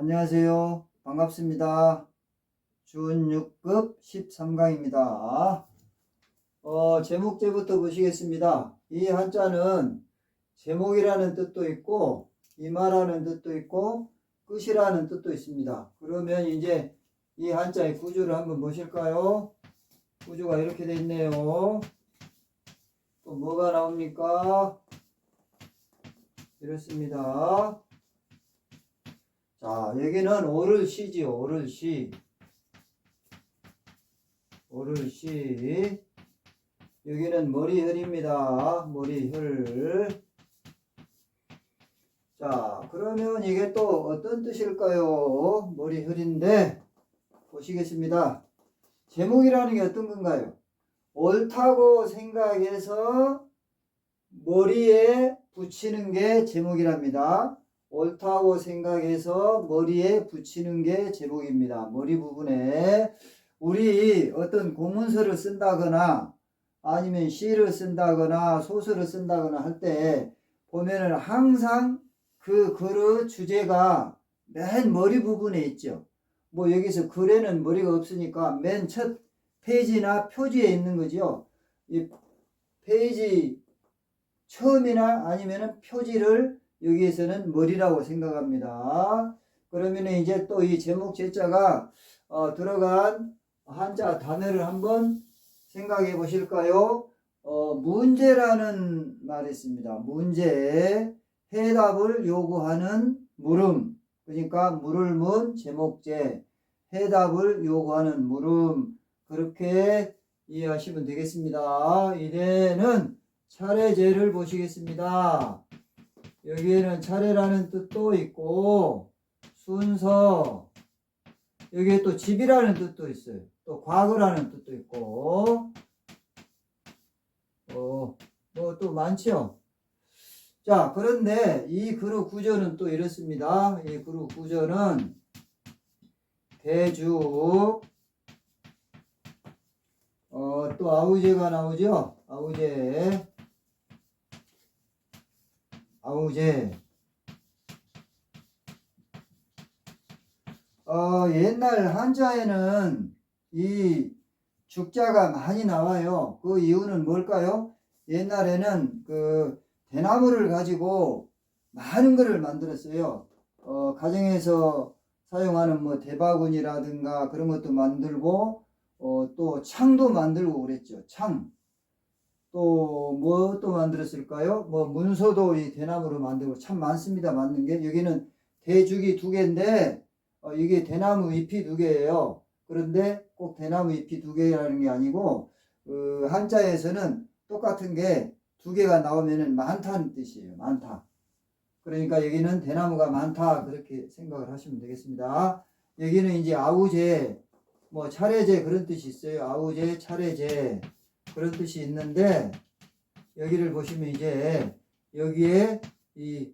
안녕하세요. 반갑습니다. 준 6급 13강입니다. 어, 제목제부터 보시겠습니다. 이 한자는 제목이라는 뜻도 있고, 이마라는 뜻도 있고, 끝이라는 뜻도 있습니다. 그러면 이제 이 한자의 구조를 한번 보실까요? 구조가 이렇게 돼 있네요. 또 뭐가 나옵니까? 이렇습니다. 자, 여기는 오를 시지요. 오를 시. 오를 시. 여기는 머리혈입니다. 머리혈. 자, 그러면 이게 또 어떤 뜻일까요? 머리혈인데, 보시겠습니다. 제목이라는 게 어떤 건가요? 옳다고 생각해서 머리에 붙이는 게 제목이랍니다. 옳다고 생각해서 머리에 붙이는 게 제목입니다. 머리 부분에 우리 어떤 공문서를 쓴다거나 아니면 시를 쓴다거나 소설을 쓴다거나 할 때 보면은 항상 그 글의 주제가 맨 머리 부분에 있죠. 뭐 여기서 글에는 머리가 없으니까 맨 첫 페이지나 표지에 있는 거죠. 이 페이지 처음이나 아니면은 표지를 여기에서는 머리라고 생각합니다. 그러면 이제 또 이 제목 제자가 어, 들어간 한자 단어를 한번 생각해 보실까요? 어, 문제라는 말이 있습니다. 문제, 해답을 요구하는 물음. 그러니까 물을 문 제목제, 해답을 요구하는 물음. 그렇게 이해하시면 되겠습니다. 이제는 차례제를 보시겠습니다. 여기에는 차례라는 뜻도 있고 순서 여기에 또 집이라는 뜻도 있어요. 또 과거라는 뜻도 있고 어, 뭐 또 많죠. 자, 그런데 이 그룹 구조는 또 이렇습니다. 이 그룹 구조는 대죽 어, 또 아우제가 나오죠. 아우제 아우제. 어, 옛날 한자에는 이 죽자가 많이 나와요. 그 이유는 뭘까요? 옛날에는 그 대나무를 가지고 많은 것을 만들었어요. 어, 가정에서 사용하는 뭐 대바구니라든가 그런 것도 만들고, 어, 또 창도 만들고 그랬죠. 창. 또 뭐 또 만들었을까요? 뭐 문서도 이 대나무로 만들고 참 많습니다. 만든 게 여기는 대죽이 두 개인데 어, 이게 대나무 잎이 두 개예요. 그런데 꼭 대나무 잎이 두 개라는 게 아니고 그 한자에서는 똑같은 게 두 개가 나오면은 많다는 뜻이에요. 많다. 그러니까 여기는 대나무가 많다 그렇게 생각을 하시면 되겠습니다. 여기는 이제 아우제 뭐 차례제 그런 뜻이 있어요. 아우제 차례제 그런 뜻이 있는데 여기를 보시면 이제 여기에 이,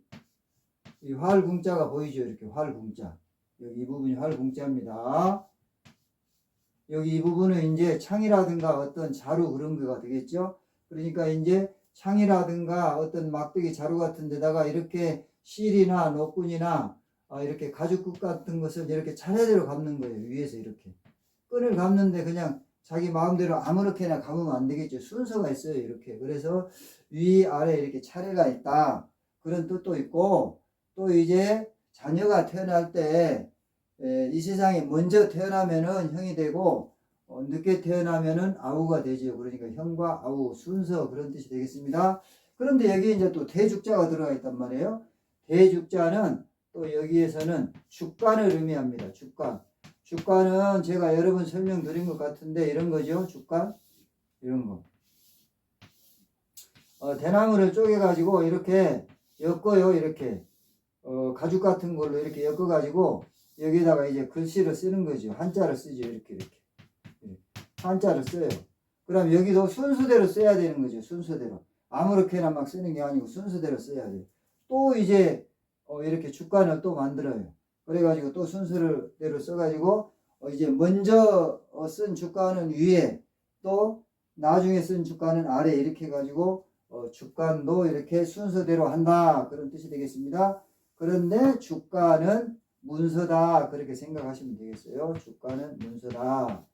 이 활궁자가 보이죠? 이렇게 활궁자. 여기 이 부분이 활궁자입니다. 여기 이 부분은 이제 창이라든가 어떤 자루 그런 거가 되겠죠? 그러니까 이제 창이라든가 어떤 막대기 자루 같은 데다가 이렇게 실이나 노끈이나 아, 이렇게 가죽끝 같은 것을 이렇게 차례대로 감는 거예요. 위에서 이렇게. 끈을 감는데 그냥 자기 마음대로 아무렇게나 감으면 안 되겠죠. 순서가 있어요. 이렇게. 그래서 위, 아래 이렇게 차례가 있다. 그런 뜻도 있고, 또 이제 자녀가 태어날 때, 이 세상에 먼저 태어나면은 형이 되고, 어, 늦게 태어나면은 아우가 되지요. 그러니까 형과 아우, 순서 그런 뜻이 되겠습니다. 그런데 여기 이제 또 대죽자가 들어가 있단 말이에요. 대죽자는 또 여기에서는 주간을 의미합니다. 주간. 주가는 제가 여러 번 설명드린 것 같은데 이런 거죠. 주가 이런 거. 어, 대나무를 쪼개 가지고 이렇게 엮어요. 이렇게 어, 가죽 같은 걸로 이렇게 엮어 가지고 여기다가 이제 글씨를 쓰는 거죠. 한자를 쓰죠. 이렇게 이렇게 예, 한자를 써요. 그럼 여기도 순서대로 써야 되는 거죠. 순서대로 아무렇게나 막 쓰는 게 아니고 순서대로 써야 돼요. 또 이제 어, 이렇게 주간을 또 만들어요. 그래가지고 또 순서대로 써가지고 어 이제 먼저 어, 쓴 주가는 위에 또 나중에 쓴 주가는 아래 이렇게 해가지고 어 주간도 이렇게 순서대로 한다 그런 뜻이 되겠습니다. 그런데 주가는 문서다 그렇게 생각하시면 되겠어요. 주가는 문서다.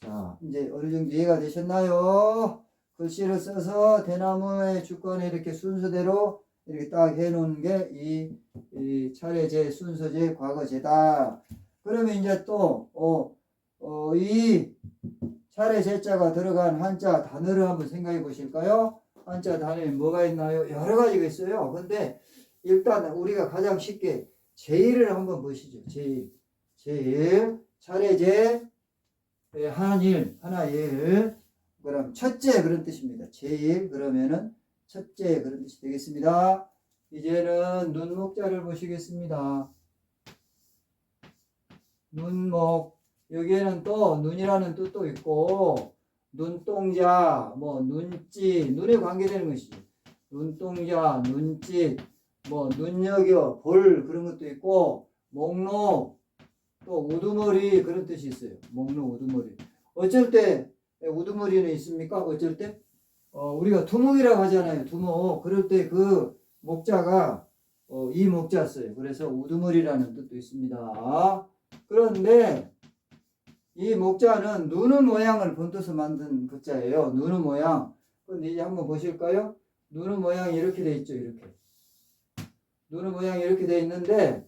자, 이제 어느 정도 이해가 되셨나요? 글씨를 써서 대나무의 주권에 이렇게 순서대로 이렇게 딱 해놓은 게이 이 차례제, 순서제, 과거제다. 그러면 이제 또, 어, 어, 이 차례제자가 들어간 한자 단어를 한번 생각해 보실까요? 한자 단어에 뭐가 있나요? 여러 가지가 있어요. 근데 일단 우리가 가장 쉽게 제일을 한번 보시죠. 제일. 제일. 차례제, 예, 한일, 하나일. 그럼 첫째 그런 뜻입니다. 제일 그러면은 첫째 그런 뜻이 되겠습니다. 이제는 눈목자를 보시겠습니다. 눈목 여기에는 또 눈이라는 뜻도 있고 눈동자 뭐 눈찌 눈에 관계되는 것이죠. 눈동자 눈짓 뭐 눈여겨 볼 그런 것도 있고 목록 또 우두머리 그런 뜻이 있어요. 목록 우두머리 어쩔 때 우두머리는 있습니까? 어쩔 때 어, 우리가 두목이라고 하잖아요. 두목 그럴 때 그 목자가 어, 이 목자 써요. 그래서 우두머리라는 뜻도 있습니다. 그런데 이 목자는 눈의 모양을 본떠서 만든 글자예요. 눈의 모양. 그런데 이제 한번 보실까요? 눈의 모양이 이렇게 돼 있죠. 이렇게. 눈의 모양이 이렇게 돼 있는데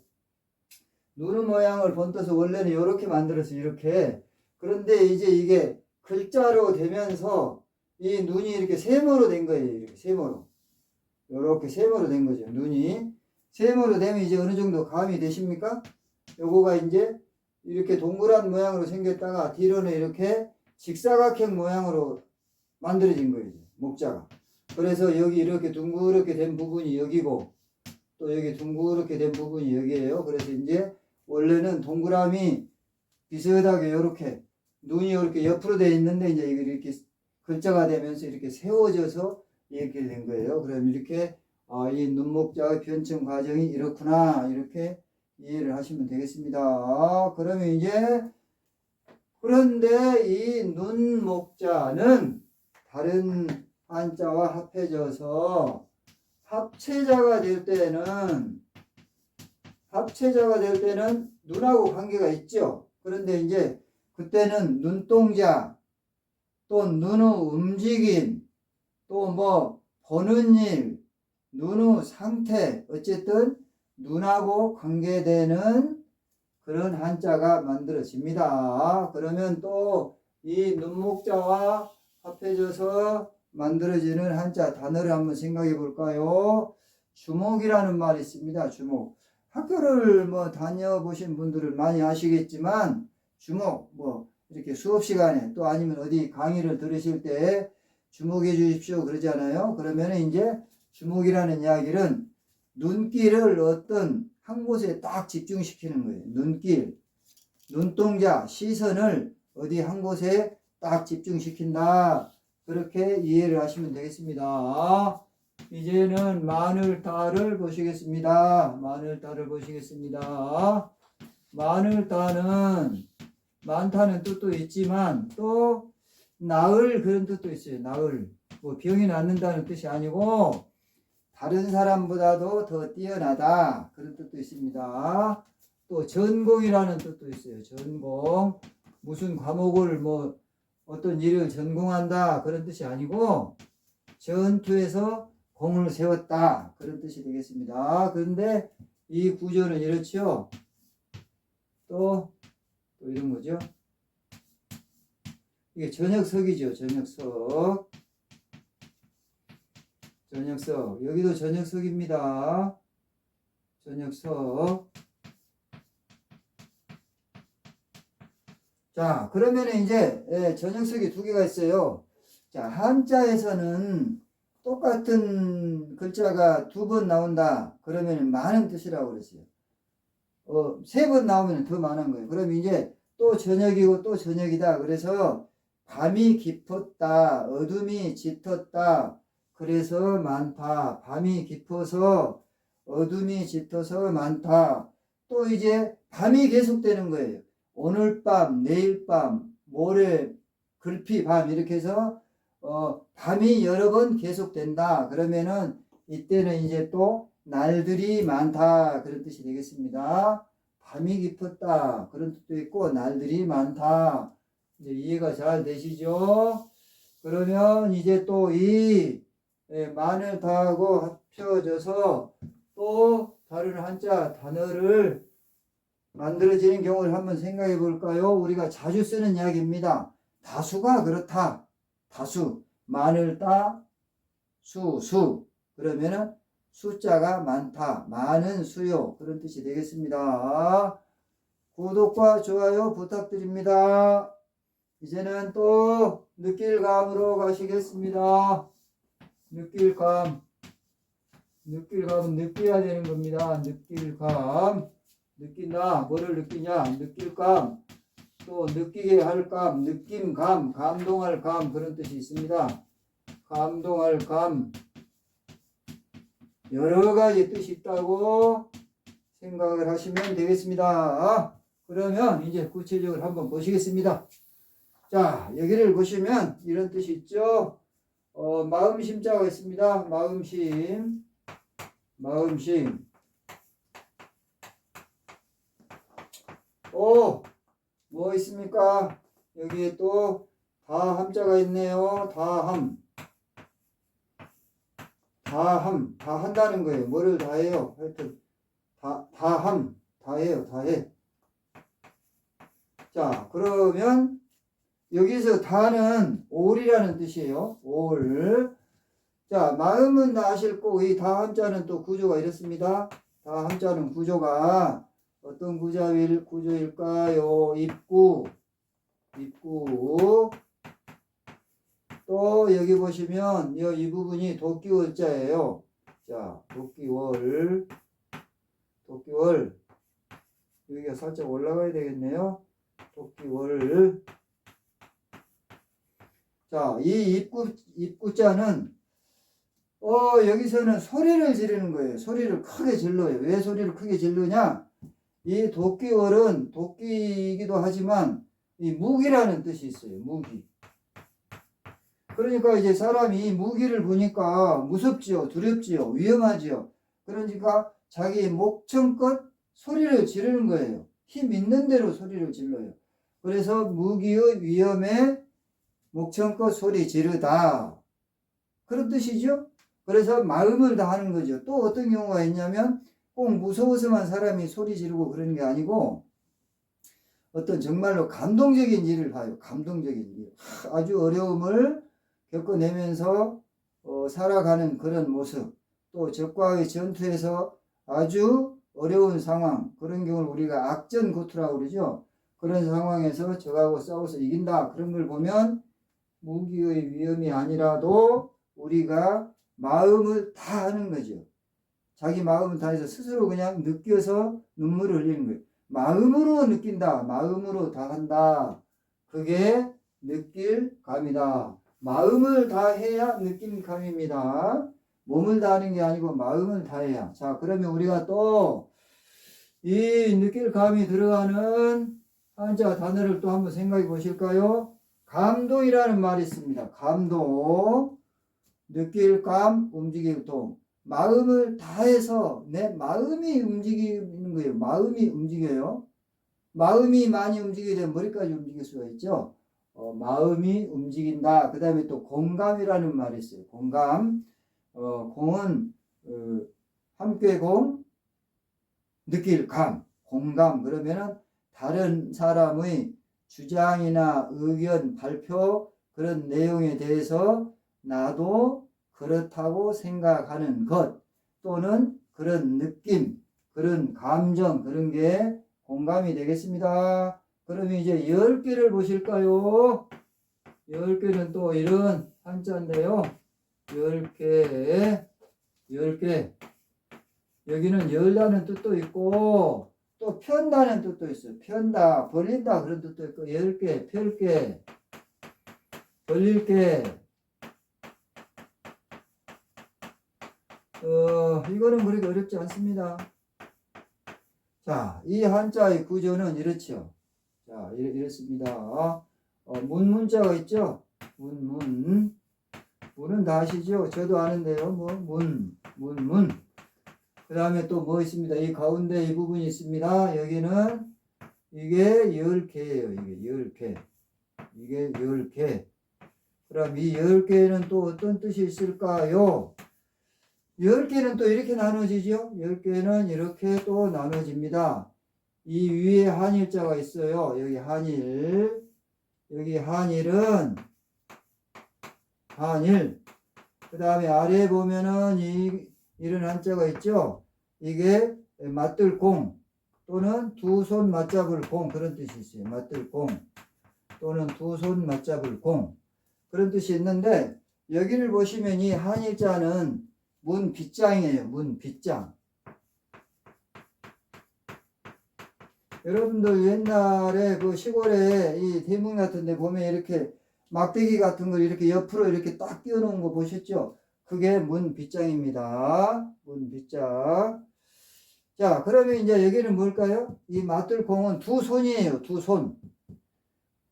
눈의 모양을 본떠서 원래는 이렇게 만들어서 이렇게 그런데 이제 이게 글자로 되면서 이 눈이 이렇게 세모로 된 거예요. 이렇게 세모로. 이렇게 세모로 된 거죠. 눈이 세모로 되면 이제 어느 정도 감이 되십니까? 요거가 이제 이렇게 동그란 모양으로 생겼다가 뒤로는 이렇게 직사각형 모양으로 만들어진 거예요. 목자가. 그래서 여기 이렇게 둥그렇게 된 부분이 여기고 또 여기 둥그렇게 된 부분이 여기에요. 그래서 이제 원래는 동그라미 비슷하게 이렇게 눈이 이렇게 옆으로 돼 있는데 이제 이렇게 글자가 되면서 이렇게 세워져서 이렇게 된 거예요. 그럼 이렇게 아, 이 눈목자의 변청 과정이 이렇구나 이렇게 이해를 하시면 되겠습니다. 그러면 이제 그런데 이 눈목자는 다른 한자와 합해져서 합체자가 될 때는 합체자가 될 때는 눈하고 관계가 있죠. 그런데 이제 그때는 눈동자 또 눈의 움직임 또 뭐 보는 일 눈의 상태 어쨌든 눈하고 관계되는 그런 한자가 만들어집니다. 그러면 또 이 눈목자와 합해져서 만들어지는 한자 단어를 한번 생각해 볼까요? 주목이라는 말이 있습니다. 주목. 학교를 뭐 다녀보신 분들은 많이 아시겠지만 주목 뭐 이렇게 수업 시간에 또 아니면 어디 강의를 들으실 때 주목해 주십시오 그러잖아요. 그러면 이제 주목이라는 이야기는 눈길을 어떤 한 곳에 딱 집중시키는 거예요. 눈길, 눈동자, 시선을 어디 한 곳에 딱 집중시킨다. 그렇게 이해를 하시면 되겠습니다. 이제는 마늘다를 보시겠습니다. 마늘다를 보시겠습니다. 마늘다는 많다는 뜻도 있지만 또 나을 그런 뜻도 있어요. 나을. 뭐 병이 낫는다는 뜻이 아니고 다른 사람보다도 더 뛰어나다 그런 뜻도 있습니다. 또 전공이라는 뜻도 있어요. 전공 무슨 과목을 뭐 어떤 일을 전공한다 그런 뜻이 아니고 전투에서 공을 세웠다 그런 뜻이 되겠습니다. 그런데 이 구조는 이렇죠. 또, 또 이런 거죠. 이게 저녁석이죠. 저녁석. 저녁석. 여기도 저녁석입니다. 저녁석. 자, 그러면은 이제 예, 저녁석이 두 개가 있어요. 자, 한자에서는 똑같은 글자가 두 번 나온다. 그러면 많은 뜻이라고 그랬어요. 어, 세 번 나오면 더 많은 거예요. 그럼 이제 또 저녁이고 또 저녁이다. 그래서 밤이 깊었다. 어둠이 짙었다. 그래서 많다. 밤이 깊어서 어둠이 짙어서 많다. 또 이제 밤이 계속되는 거예요. 오늘 밤, 내일 밤, 모레, 글피 밤 이렇게 해서 어, 밤이 여러 번 계속된다. 그러면은 이때는 이제 또 날들이 많다. 그런 뜻이 되겠습니다. 밤이 깊었다. 그런 뜻도 있고, 날들이 많다. 이제 이해가 잘 되시죠? 그러면 이제 또 이 만을 다하고 합쳐져서 또 다른 한자 단어를 만들어지는 경우를 한번 생각해 볼까요? 우리가 자주 쓰는 이야기입니다. 다수가 그렇다. 다수. 만을 따, 수, 수. 그러면은 숫자가 많다. 많은 수요. 그런 뜻이 되겠습니다. 구독과 좋아요 부탁드립니다. 이제는 또 느낄감으로 가시겠습니다. 느낄감. 느낄감은 느껴야 되는 겁니다. 느낄감. 느낀다. 뭐를 느끼냐? 느낄감. 또 느끼게 할 감, 느낌감, 감동할 감 그런 뜻이 있습니다. 감동할 감. 여러 가지 뜻이 있다고 생각을 하시면 되겠습니다. 그러면 이제 구체적으로 한번 보시겠습니다. 자, 여기를 보시면 이런 뜻이 있죠. 어, 마음심자가 있습니다. 마음심. 마음심. 오, 뭐 있습니까? 여기에 또 다함자가 있네요. 다함. 다함. 다 한다는 거예요. 뭐를 다 해요? 하여튼 다, 다함. 다 해요. 다 해. 자, 그러면 여기서 다는 올이라는 뜻이에요. 올. 자, 마음은 다 아실 거고 이 다함자는 또 구조가 이렇습니다. 다함자는 구조가 어떤 구조일, 구조일까요? 입구, 입구. 또 여기 보시면 이, 이 부분이 도끼월자예요. 자, 도끼월, 도끼월. 여기가 살짝 올라가야 되겠네요. 도끼월. 자, 이 입구, 입구자는 어, 여기서는 소리를 지르는 거예요. 소리를 크게 질러요. 왜 소리를 크게 질르냐? 이 도끼월은 도끼이기도 하지만 이 무기라는 뜻이 있어요. 무기. 그러니까 이제 사람이 무기를 보니까 무섭지요, 두렵지요, 위험하지요. 그러니까 자기 목청껏 소리를 지르는 거예요. 힘 있는 대로 소리를 질러요. 그래서 무기의 위험에 목청껏 소리 지르다. 그런 뜻이죠. 그래서 마음을 다하는 거죠. 또 어떤 경우가 있냐면 꼭 무서워서만 사람이 소리 지르고 그러는 게 아니고 어떤 정말로 감동적인 일을 봐요. 감동적인 일. 아주 어려움을 겪어내면서 어, 살아가는 그런 모습. 또 적과의 전투에서 아주 어려운 상황. 그런 경우를 우리가 악전고투라고 그러죠. 그런 상황에서 적하고 싸워서 이긴다. 그런 걸 보면 무기의 위험이 아니라도 우리가 마음을 다 하는 거죠. 자기 마음을 다해서 스스로 그냥 느껴서 눈물을 흘리는 거예요. 마음으로 느낀다. 마음으로 다 한다. 그게 느낄 감이다. 마음을 다해야 느낀 감입니다. 몸을 다하는 게 아니고 마음을 다해야. 자, 그러면 우리가 또 이 느낄 감이 들어가는 한자 단어를 또 한번 생각해 보실까요? 감동이라는 말이 있습니다. 감동. 느낄 감, 움직일 동. 마음을 다해서 내 마음이 움직이는 거예요. 마음이 움직여요. 마음이 많이 움직이게 되면 머리까지 움직일 수가 있죠. 어, 마음이 움직인다. 그 다음에 또 공감이라는 말이 있어요. 공감. 어, 공은 어, 함께 공, 느낄 감, 공감. 그러면은 다른 사람의 주장이나 의견, 발표 그런 내용에 대해서 나도 그렇다고 생각하는 것 또는 그런 느낌, 그런 감정, 그런 게 공감이 되겠습니다. 그러면 이제 10개를 보실까요? 10개는 또 이런 한자인데요. 10개, 10개. 여기는 열다는 뜻도 있고, 또 편다는 뜻도 있어요. 편다, 벌린다 그런 뜻도 있고, 10개, 펼게, 벌릴게. 어, 이거는 그렇게 어렵지 않습니다. 자, 이 한자의 구조는 이렇죠. 자, 이렇, 이렇습니다. 어, 문 문자가 있죠? 문, 문. 문은 다 아시죠? 저도 아는데요. 뭐, 문, 문, 문. 그 다음에 또 뭐 있습니다. 이 가운데 이 부분이 있습니다. 여기는 이게 열 개예요. 이게 열 개. 이게 열 개. 그럼 이열 개는 또 어떤 뜻이 있을까요? 열 개는 또 이렇게 나눠지죠. 열 개는 이렇게 또 나눠집니다. 이 위에 한일자가 있어요. 여기 한일. 여기 한일은 한일. 그 다음에 아래에 보면은 이 이런 한자가 있죠. 이게 맞들 공 또는 두 손 맞잡을 공 그런 뜻이 있어요. 맞들 공 또는 두 손 맞잡을 공 그런 뜻이 있는데 여기를 보시면 이 한일자는 문 빗장이에요. 문 빗장. 여러분들 옛날에 그 시골에 이 대문 같은 데 보면 이렇게 막대기 같은 걸 이렇게 옆으로 이렇게 딱 띄워놓은 거 보셨죠? 그게 문 빗장입니다. 문 빗장. 자, 그러면 이제 여기는 뭘까요? 이 맞들공은 두 손이에요. 두 손.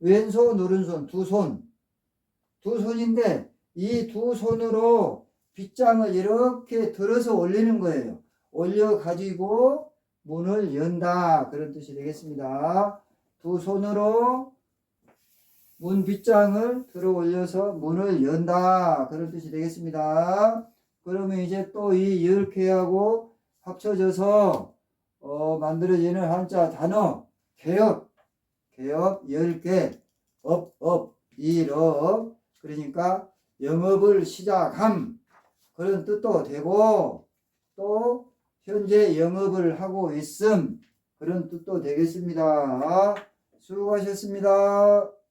왼손, 오른손, 두 손. 두 손인데 이 두 손으로 빗장을 이렇게 들어서 올리는 거예요. 올려 가지고 문을 연다. 그런 뜻이 되겠습니다. 두 손으로 문 빗장을 들어 올려서 문을 연다. 그런 뜻이 되겠습니다. 그러면 이제 또 이열 개하고 합쳐져서 어, 만들어지는 한자 단어 개업, 개업 열 개, 업, 업, 일업. 그러니까 영업을 시작함 그런 뜻도 되고 또 현재 영업을 하고 있음 그런 뜻도 되겠습니다. 수고하셨습니다.